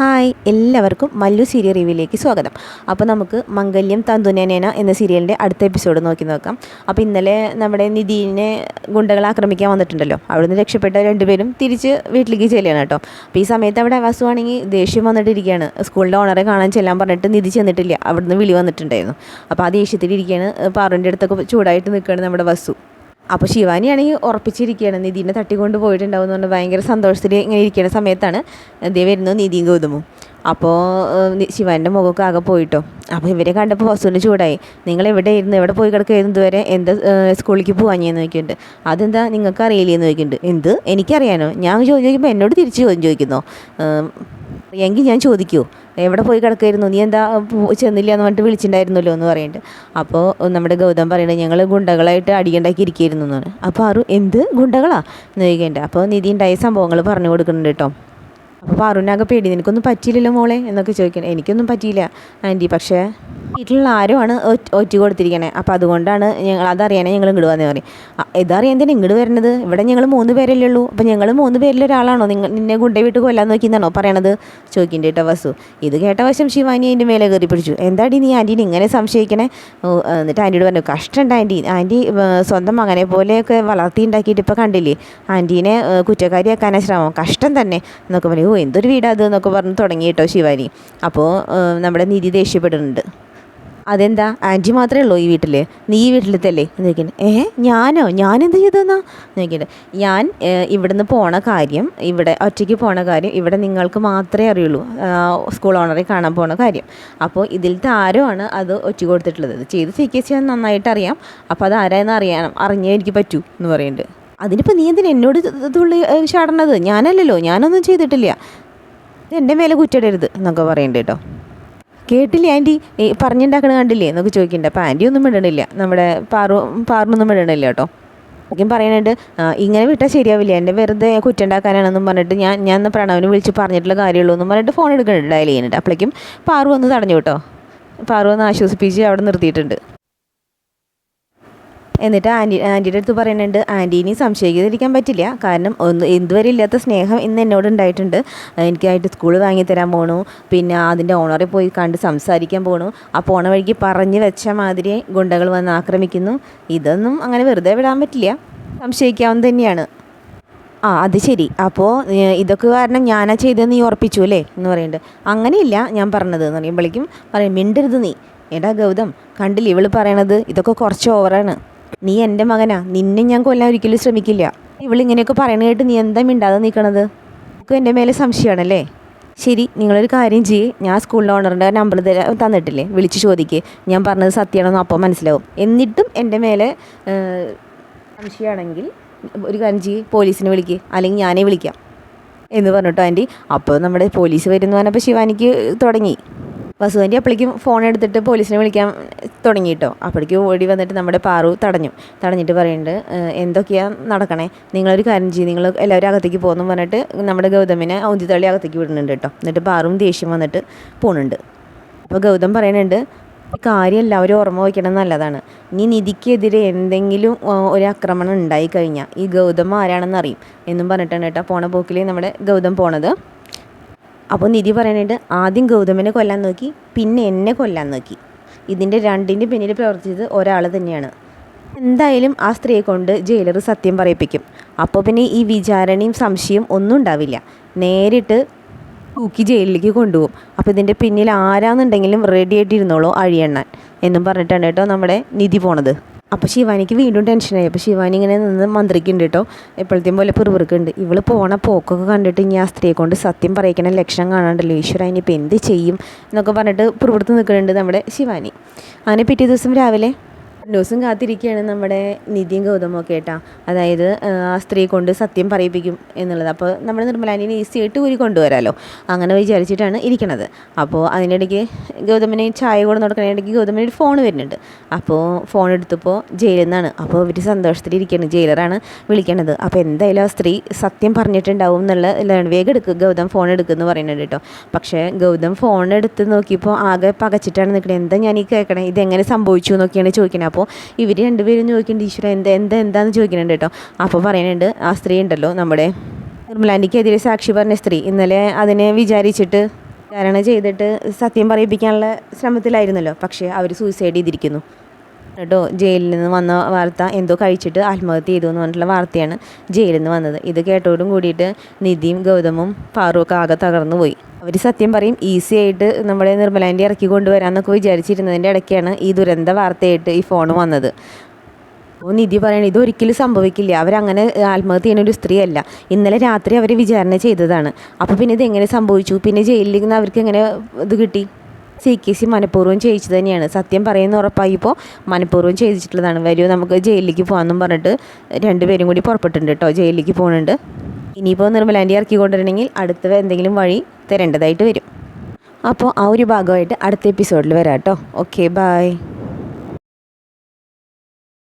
Hi എല്ലാവർക്കും Mallu serial റിവ്യൂയിലേക്ക് സ്വാഗതം. അപ്പോൾ നമുക്ക് മംഗല്യം തന്തുനേന എന്ന സീരിയലിന്റെ അടുത്ത എപ്പിസോഡ് നോക്കി നോക്കാം. അപ്പോൾ ഇന്നലെ നമ്മുടെ നിധീനെ ഗുണ്ടകൾ ആക്രമിക്കാൻ വന്നിട്ടുണ്ടല്ലോ. അവിടുന്ന് രക്ഷപ്പെട്ട രണ്ടുപേരും തിരിച്ച് വീട്ടിലേക്ക് ചെല്ലുകയാണ് കേട്ടോ. അപ്പോൾ ഈ സമയത്ത് അവിടെ വസുവാണെങ്കിൽ ദേഷ്യം വന്നിട്ടിരിക്കുകയാണ്. സ്കൂളിന്റെ ഓണറെ കാണാൻ ചെല്ലാൻ പറഞ്ഞിട്ട് നിധി ചെന്നിട്ടില്ല. അവിടുന്ന് വിളി വന്നിട്ടുണ്ടായിരുന്നു. അപ്പോൾ ആ ദേഷ്യത്തിലിരിക്കുകയാണ് പാറുവിന്റെ അടുത്തൊക്കെ ചൂടായിട്ട് നിൽക്കുകയാണ് നമ്മുടെ വസു. അപ്പോൾ ശിവാനിയാണെങ്കിൽ ഉറപ്പിച്ചിരിക്കുകയാണ് നിധീനെ തട്ടിക്കൊണ്ട് പോയിട്ടുണ്ടാവും എന്ന് പറഞ്ഞാൽ ഭയങ്കര സന്തോഷത്തിൽ ഇങ്ങനെ ഇരിക്കുന്ന സമയത്താണ് ദേ വരുന്നത് നിധിയും ഗൗതമും. അപ്പോൾ ശിവാന്റെ മുഖമൊക്കെ ആകെ പോയിട്ടോ. അപ്പോൾ ഇവരെ കണ്ടപ്പോൾ വസുവിന് ചൂടായി. നിങ്ങൾ എവിടെ ഇരുന്ന് എവിടെ പോയി കിടക്കുകയായിരുന്നു ഇതുവരെ? എന്ത് സ്കൂളിലേക്ക് പോകാഞ്ഞെന്ന് ചോദിക്കുന്നുണ്ട്. അതെന്താ നിങ്ങൾക്ക് അറിയില്ലെന്ന് ചോദിക്കുന്നുണ്ട്. എന്ത്? എനിക്കറിയാനോ? ഞാൻ ചോദിക്കുമ്പോൾ എന്നോട് തിരിച്ച് ചോദ്യം ചോദിക്കുന്നോ. എങ്കിൽ ഞാൻ ചോദിക്കൂ എവിടെ പോയി കിടക്കായിരുന്നു നീ എന്താ ചെന്നില്ല എന്ന് പറഞ്ഞിട്ട് വിളിച്ചിട്ടുണ്ടായിരുന്നല്ലോ? എന്ന് പറയുന്നുണ്ട് അപ്പോൾ നമ്മുടെ ഗൗതം പറയുന്നത് ഞങ്ങൾ ഗുണ്ടകളായിട്ട് അടിയുണ്ടാക്കി ഇരിക്കുകയായിരുന്നു എന്നാണ് അപ്പോൾ ആറു എന്ത് ഗുണ്ടകളാ? എന്ന് ചോദിക്കേണ്ടത് അപ്പോൾ നിധി ഉണ്ടായ സംഭവങ്ങൾ പറഞ്ഞു കൊടുക്കുന്നുണ്ട് കേട്ടോ. അപ്പോൾ പാറുവിനാകെ പേടി നിനക്കൊന്നും പറ്റിയില്ലല്ലോ മോളെ എന്നൊക്കെ ചോദിക്കണം എനിക്കൊന്നും പറ്റിയില്ല ആന്റി. പക്ഷേ വീട്ടിലുള്ള ആരുമാണ് ഒറ്റ കൊടുത്തിരിക്കണേ. അപ്പോൾ അതുകൊണ്ടാണ് ഞങ്ങൾ അതറിയാനേ ഞങ്ങൾ ഇങ്ങോട്ട് വന്നേ പറയും. ഇതറിയാൻ തന്നെ ഇങ്ങോട്ട് വരുന്നത് ഇവിടെ ഞങ്ങൾ മൂന്ന് പേരല്ലേ ഉള്ളൂ. അപ്പോൾ ഞങ്ങൾ മൂന്ന് പേരിൽ ഒരാളാണോ? നിങ്ങൾ നിന്നെ ഗുണ്ടേ വീട്ട് കൊല്ലാൻ നോക്കിയെന്നാണോ പറയണത്? ചോദിക്കേണ്ടി കേട്ടോ വസു. ഇത് കേട്ട വശം ശിവാനി അതിന്റെ മേലെ കയറി പിടിച്ചു. എന്താടി നീ ആന്റീനെ ഇങ്ങനെ സംശയിക്കണേ? എന്നിട്ട് ആന്റിയോട് പറഞ്ഞു കഷ്ടമുണ്ട് ആന്റി. ആന്റി സ്വന്തം മകനെ പോലെയൊക്കെ വളർത്തി ഉണ്ടാക്കിയിട്ട് ഇപ്പോൾ കണ്ടില്ലേ? ആന്റീനെ കുറ്റക്കാരിയാക്കാനാ ശ്രമം. കഷ്ടം തന്നെ എന്നൊക്കെ പറയും ഓ എന്തൊരു വീടാ അത് എന്നൊക്കെ പറഞ്ഞ് തുടങ്ങി കേട്ടോ ശിവാനി. അപ്പോൾ നമ്മുടെ നിധി ദേഷ്യപ്പെടുന്നുണ്ട്. അതെന്താ? ആന്റി മാത്രമേ ഉള്ളൂ ഈ വീട്ടിൽ നീ ഈ വീട്ടിലത്തല്ലേ? എന്ന് ചോദിക്കുന്നത് ഏ ഞാനോ? ഞാനെന്ത് ചെയ്തെന്നാ? ചോദിക്കുന്നത് ഞാൻ ഇവിടുന്ന് പോണ കാര്യം ഇവിടെ ഒറ്റയ്ക്ക് പോണ കാര്യം ഇവിടെ നിങ്ങൾക്ക് മാത്രമേ അറിയുള്ളൂ. സ്കൂൾ ഓണറെ കാണാൻ പോണ കാര്യം. അപ്പോൾ ഇതിലത്തെ ആരോ ആണ് അത് ഒറ്റ കൊടുത്തിട്ടുള്ളത്. ചെയ്ത് സി കെ സി നന്നായിട്ട് അറിയാം. അപ്പോൾ അത് ആരായെന്ന് അറിയണം അറിഞ്ഞേ എനിക്ക് പറ്റൂ എന്ന് പറയുന്നുണ്ട്. അതിനിപ്പോൾ നീ എന്തിനാ എന്നോട് തുള്ളി ചാടണത്? ഞാനല്ലല്ലോ ഞാനൊന്നും ചെയ്തിട്ടില്ല. എന്റെ മേലെ കുറ്റിടരുത് എന്നൊക്കെ പറയുന്നുണ്ട് കേട്ടോ. കേട്ടില്ല ആന്റി പറഞ്ഞുണ്ടാക്കണ കണ്ടില്ലേ? എന്നൊക്കെ ചോദിക്കുന്നുണ്ട് അപ്പോൾ ആന്റി ഒന്നും വിടണില്ല നമ്മുടെ പാറു പാറിനൊന്നും വിടണില്ല കേട്ടോ. ആദ്യം പറയുന്നുണ്ട് ഇങ്ങനെ വിട്ടാൽ ശരിയാവില്ല. എന്റെ വെറുതെ കുറ്റുണ്ടാക്കാനാണെന്നും പറഞ്ഞിട്ട് ഞാൻ ഞാൻ പ്രണവിനെ വിളിച്ച് പറഞ്ഞിട്ടുള്ള കാര്യമുള്ളൂ എന്നും പറഞ്ഞിട്ട് ഫോൺ എടുക്കുന്നുണ്ട് ഡയൽ ചെയ്യുന്നുണ്ട്. അപ്പോഴേക്കും പാറു വന്ന് തടഞ്ഞു കേട്ടോ. പാറു വന്ന് ആശ്വസിപ്പിച്ച് അവിടെ നിർത്തിയിട്ടുണ്ട്. എന്നിട്ട് ആന്റി ആന്റിയുടെ അടുത്ത് പറയുന്നുണ്ട് ആന്റീനെ സംശയിക്കാതിരിക്കാൻ പറ്റില്ല. കാരണം ഒന്ന് എന്തുവരെ ഇല്ലാത്ത സ്നേഹം ഇന്ന് എന്നോട് ഉണ്ടായിട്ടുണ്ട്. എനിക്കായിട്ട് സ്കൂൾ വാങ്ങി തരാൻ പോണു. പിന്നെ അതിന്റെ ഓണറെ പോയി കണ്ട് സംസാരിക്കാൻ പോണു. ആ പോണ വഴിക്ക് പറഞ്ഞ് വെച്ച മാതിരി ഗുണ്ടകൾ വന്ന് ആക്രമിക്കുന്നു. ഇതൊന്നും അങ്ങനെ വെറുതെ വിടാൻ പറ്റില്ല. സംശയിക്കാവുന്ന തന്നെയാണ്. ആ അത് ശരി. അപ്പോൾ ഇതൊക്കെ കാരണം ഞാനാ ചെയ്തതെന്ന് നീ ഉറപ്പിച്ചു അല്ലേ? എന്ന് പറയുന്നുണ്ട്. അങ്ങനെയില്ല ഞാൻ പറഞ്ഞത്. എന്ന് പറയുമ്പോഴേക്കും പറയും മിണ്ടരുത് നീ. എടാ ഗൗതം കണ്ടില്ല ഇവൾ പറയണത്? ഇതൊക്കെ കുറച്ച് ഓവറാണ് നീ എന്റെ മകനാ. നിന്നെ ഞാൻ കൊല്ലാൻ ഒരിക്കലും ശ്രമിക്കില്ല. ഇവളിങ്ങനെയൊക്കെ പറയണ കേട്ട് നീ എന്താ മിണ്ടാതെ നിൽക്കണത് നമുക്ക് എന്റെ മേലെ സംശയമാണല്ലേ? ശരി നിങ്ങളൊരു കാര്യം ചെയ്യ്. ഞാൻ സ്കൂളിലെ ഓണറിന്റെ നമ്പർ തന്നിട്ടില്ലേ? വിളിച്ച് ചോദിക്കുക ഞാൻ പറഞ്ഞത് സത്യമാണെന്ന് അപ്പോൾ മനസ്സിലാവും. എന്നിട്ടും എന്റെ മേലെ സംശയമാണെങ്കിൽ ഒരു കാര്യം ചെയ്യ്. പോലീസിനെ വിളിക്കുക അല്ലെങ്കിൽ ഞാനേ വിളിക്കാം. എന്ന് പറഞ്ഞിട്ടോ ആന്റി അപ്പോൾ നമ്മുടെ പോലീസ് വരുന്നു പറഞ്ഞപ്പോൾ ശിവാനിക്ക് തുടങ്ങി. വസുവാന്റെ അപ്പോഴേക്കും ഫോൺ എടുത്തിട്ട് പോലീസിനെ വിളിക്കാൻ തുടങ്ങിയിട്ടോ. അപ്പോഴേക്കും ഓടി വന്നിട്ട് നമ്മുടെ പാറു തടഞ്ഞു. തടഞ്ഞിട്ട് പറയുന്നുണ്ട് എന്തൊക്കെയാണ് നടക്കണേ? നിങ്ങളൊരു കാര്യം ചെയ്യും. നിങ്ങൾ എല്ലാവരും അകത്തേക്ക് പോകുന്നു പറഞ്ഞിട്ട് നമ്മുടെ ഗൗതമിനെ ഔന്തിത്തള്ളി അകത്തേക്ക് വിടുന്നുണ്ട് കേട്ടോ. എന്നിട്ട് പാറും ദേഷ്യം വന്നിട്ട് പോകുന്നുണ്ട് അപ്പോൾ ഗൗതം പറയുന്നുണ്ട് കാര്യം എല്ലാവരും ഓർമ്മ വയ്ക്കണം നല്ലതാണ്. ഇനി നിധിക്കെതിരെ എന്തെങ്കിലും ഒരു ആക്രമണം ഉണ്ടായി കഴിഞ്ഞാൽ ഈ ഗൗതം ആരാണെന്ന് അറിയും. എന്നും പറഞ്ഞിട്ടാണ് കേട്ടോ പോണ പോക്കിൽ നമ്മുടെ ഗൗതം പോണത്. അപ്പോൾ നിധി പറയുന്നുണ്ട് ആദ്യം ഗൗതമിനെ കൊല്ലാൻ നോക്കി പിന്നെ എന്നെ കൊല്ലാൻ നോക്കി. ഇതിന്റെ രണ്ടിന്റെ പിന്നിൽ പ്രവർത്തിച്ചത് ഒരാൾ തന്നെയാണ്. എന്തായാലും ആ സ്ത്രീയെ കൊണ്ട് ജയിലർ സത്യം പറയിപ്പിക്കും. അപ്പോൾ പിന്നെ ഈ വിചാരണയും സംശയം ഒന്നും ഉണ്ടാവില്ല. നേരിട്ട് തൂക്കി ജയിലിലേക്ക് കൊണ്ടുപോകും. അപ്പോൾ ഇതിന്റെ പിന്നിൽ ആരാന്നുണ്ടെങ്കിലും റെഡി ആയിട്ടിരുന്നോളൂ അഴിയണ്ണാൻ എന്നും പറഞ്ഞിട്ടാണ് കേട്ടോ നമ്മുടെ നിധി പോണത്. അപ്പോൾ ശിവാനിക്ക് വീണ്ടും ടെൻഷനായി അപ്പോൾ ശിവാനി ഇങ്ങനെ നിന്ന് മന്ത്രിക്കുന്നുണ്ട് കേട്ടോ എപ്പോഴത്തെയും പോലെ പിറുപിറുക്കുണ്ട്. ഇവൾ പോണ പോക്കൊക്കെ കണ്ടിട്ട് ഇനി ആ സ്ത്രീയെ കൊണ്ട് സത്യം പറയിക്കണ ലക്ഷണം കാണാണ്ടല്ലോ. ഈശ്വര ഇനിയിപ്പോൾ എന്ത് ചെയ്യും? എന്നൊക്കെ പറഞ്ഞിട്ട് പിറുപിടുത്ത് നിൽക്കുന്നുണ്ട് നമ്മുടെ ശിവാനി. അങ്ങനെ പിറ്റേ ദിവസം രാവിലെ ന്യൂസും കാത്തിരിക്കുകയാണ് നമ്മുടെ നിതിൻ ഗൗതമൊക്കെ കേട്ടാ. അതായത് ആ സ്ത്രീ കൊണ്ട് സത്യം പറയിപ്പിക്കും എന്നുള്ളത്. അപ്പോൾ നമ്മുടെ നിർമ്മലാനിനെ ഈസി ആയിട്ട് ഊരി കൊണ്ടുവരാമല്ലോ അങ്ങനെ വിചാരിച്ചിട്ടാണ് ഇരിക്കണത്. അപ്പോൾ അതിനിടയ്ക്ക് ഗൗതമനെ ചായ കൂടെ നടക്കണതിനിടയ്ക്ക് ഗൗതമിന് ഒരു ഫോൺ വരുന്നുണ്ട്. അപ്പോൾ ഫോൺ എടുത്തപ്പോൾ ജയിലിൽ നിന്നാണ്. അപ്പോൾ ഇവർ സന്തോഷത്തിലിരിക്കുകയാണ് ജയിലറാണ് വിളിക്കണത്. അപ്പോൾ എന്തായാലും ആ സ്ത്രീ സത്യം പറഞ്ഞിട്ടുണ്ടാവും എന്നുള്ള വേഗം എടുക്കുക ഗൗതം ഫോൺ എടുക്കുമെന്ന് പറയുന്നുണ്ട് കേട്ടോ. പക്ഷേ ഗൗതം ഫോൺ എടുത്ത് നോക്കിയപ്പോൾ ആകെ പകച്ചിട്ടാണ് നിൽക്കുന്നത് എന്താ ഞാൻ ഈ കേൾക്കണേ ഇതെങ്ങനെ സംഭവിച്ചു എന്നൊക്കെയാണ് ചോദിക്കുന്നത് അപ്പോൾ ഇവർ രണ്ടുപേരും ചോദിക്കുന്നുണ്ട് ഈശ്വര എന്താ എന്താ എന്താന്ന് ചോദിക്കുന്നുണ്ട് കേട്ടോ. അപ്പോൾ പറയുന്നുണ്ട് ആ സ്ത്രീ ഉണ്ടല്ലോ നമ്മുടെ നിർമ്മലാൻഡിക്കെതിരെ സാക്ഷി പറഞ്ഞ സ്ത്രീ. ഇന്നലെ അതിനെ വിചാരിച്ചിട്ട് വിചാരണ ചെയ്തിട്ട് സത്യം പറയിപ്പിക്കാനുള്ള ശ്രമത്തിലായിരുന്നല്ലോ. പക്ഷേ അവർ സൂയിസൈഡ് ചെയ്തിരിക്കുന്നു. കേട്ടോ ജയിലിൽ നിന്ന് വന്ന വാർത്ത എന്തോ കഴിച്ചിട്ട് ആത്മഹത്യ ചെയ്തു എന്ന് പറഞ്ഞിട്ടുള്ള വാർത്തയാണ് ജയിലിൽ നിന്ന് വന്നത്. ഇത് കേട്ടോടും കൂടിയിട്ട് നിധിയും ഗൗതമും ഫാറൂഖ് ആകെ തകർന്നു പോയി. അവർ സത്യം പറയും ഈസി ആയിട്ട് നമ്മുടെ നിർമ്മലാന്റെ ഇറക്കി കൊണ്ടുവരാമെന്നൊക്കെ വിചാരിച്ചിരുന്നതിന്റെ ഇടയ്ക്കാണ് ഈ ദുരന്ത വാർത്തയായിട്ട് ഈ ഫോൺ വന്നത്. അപ്പോൾ നിധി പറയണ ഇതൊരിക്കലും സംഭവിക്കില്ല. അവരങ്ങനെ ആത്മഹത്യ ചെയ്യുന്ന ഒരു സ്ത്രീയല്ല. ഇന്നലെ രാത്രി അവർ വിചാരണ ചെയ്തതാണ്. അപ്പോൾ പിന്നെ ഇത് എങ്ങനെ സംഭവിച്ചു? പിന്നെ ജയിലിൽ നിന്ന് അവർക്ക് എങ്ങനെ ഇത് കിട്ടി? സി കെ സി മനഃപൂർവം ചെയ്യിച്ചു തന്നെയാണ്. സത്യം പറയുന്ന ഉറപ്പായിപ്പോൾ മനഃപൂർവം ചെയ്തിട്ടുള്ളതാണ് വരൂ നമുക്ക് ജയിലിലേക്ക് പോകാമെന്നും പറഞ്ഞിട്ട് രണ്ടുപേരും കൂടി പുറപ്പെട്ടിട്ടുണ്ട് കേട്ടോ ജയിലിലേക്ക് പോകുന്നുണ്ട് ഇനിയിപ്പോൾ നിർമ്മലാന്റെ ഇറക്കി കൊണ്ടുവരണമെങ്കിൽ അടുത്ത എന്തെങ്കിലും വഴി തരേണ്ടതായിട്ട് വരും. അപ്പോൾ ആ ഒരു ഭാഗമായിട്ട് അടുത്ത എപ്പിസോഡിൽ വരാം കേട്ടോ ഓക്കെ ബായ്